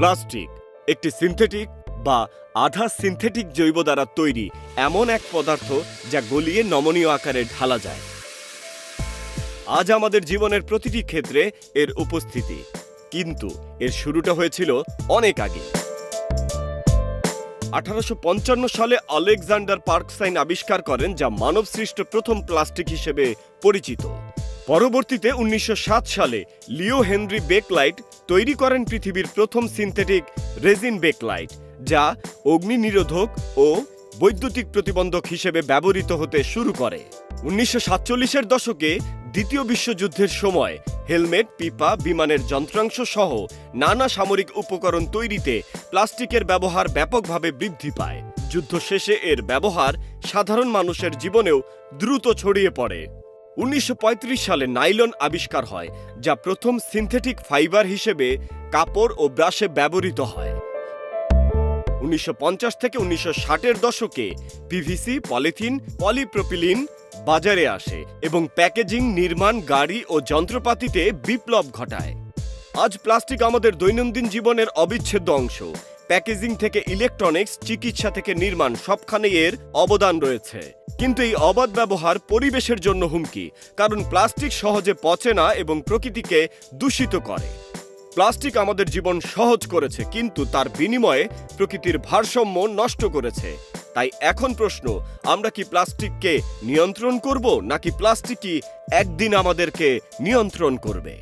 Plastic, একটি synthetic বা আধা সিনথেটিক জৈব দ্বারা তৈরি এমন এক পদার্থ যা গলিয়ে নমনীয় আকারে ঢালা যায়। আজ আমাদের জীবনের প্রতিটি ক্ষেত্রে এর উপস্থিতি, কিন্তু এর শুরুটা হয়েছিল অনেক আগে। আঠারোশো পঞ্চান্ন সালে আলেকজান্ডার পার্কসাইন আবিষ্কার করেন যা মানবসৃষ্ট প্রথম প্লাস্টিক হিসেবে পরিচিত। পরবর্তীতে উনিশশো সাত সালে লিও হেনরি বেকলাইট তৈরি করেন পৃথিবীর প্রথম সিনথেটিক রেজিন বেকলাইট, যা অগ্নি নিরোধক ও বৈদ্যুতিক প্রতিবন্ধক হিসেবে ব্যবহৃত হতে শুরু করে। উনিশশো সাতচল্লিশের দশকে দ্বিতীয় বিশ্বযুদ্ধের সময় হেলমেট, পিপা, বিমানের যন্ত্রাংশ সহ নানা সামরিক উপকরণ তৈরিতে প্লাস্টিকের ব্যবহার ব্যাপকভাবে বৃদ্ধি পায়। যুদ্ধ শেষে এর ব্যবহার সাধারণ মানুষের জীবনেও দ্রুত ছড়িয়ে পড়ে। উনিশশো পঁয়ত্রিশ সালে নাইলন আবিষ্কার হয়, যা প্রথম সিনথেটিক ফাইবার হিসেবে কাপড় ও ব্রাশে ব্যবহৃত হয়। উনিশশো পঞ্চাশ থেকে উনিশশো ষাটের দশকে পিভিসি পলিথিন, পলিপ্রোপিলিন বাজারে আসে এবং প্যাকেজিং, নির্মাণ, গাড়ি ও যন্ত্রপাতিতে বিপ্লব ঘটায়। আজ প্লাস্টিক আমাদের দৈনন্দিন জীবনের অবিচ্ছেদ্য অংশ। প্যাকেজিং থেকে ইলেকট্রনিক্স, চিকিৎসা থেকে নির্মাণ সবখানেই এর অবদান রয়েছে। কিন্তু এই অবাধ ব্যবহার পরিবেশের জন্য হুমকি, কারণ প্লাস্টিক সহজে পচে না এবং প্রকৃতিকে দূষিত করে। প্লাস্টিক আমাদের জীবন সহজ করেছে, কিন্তু তার বিনিময়ে প্রকৃতির ভারসাম্য নষ্ট করেছে। তাই এখন প্রশ্ন, আমরা কি প্লাস্টিককে নিয়ন্ত্রণ করব, নাকি প্লাস্টিকই একদিন আমাদেরকে নিয়ন্ত্রণ করবে?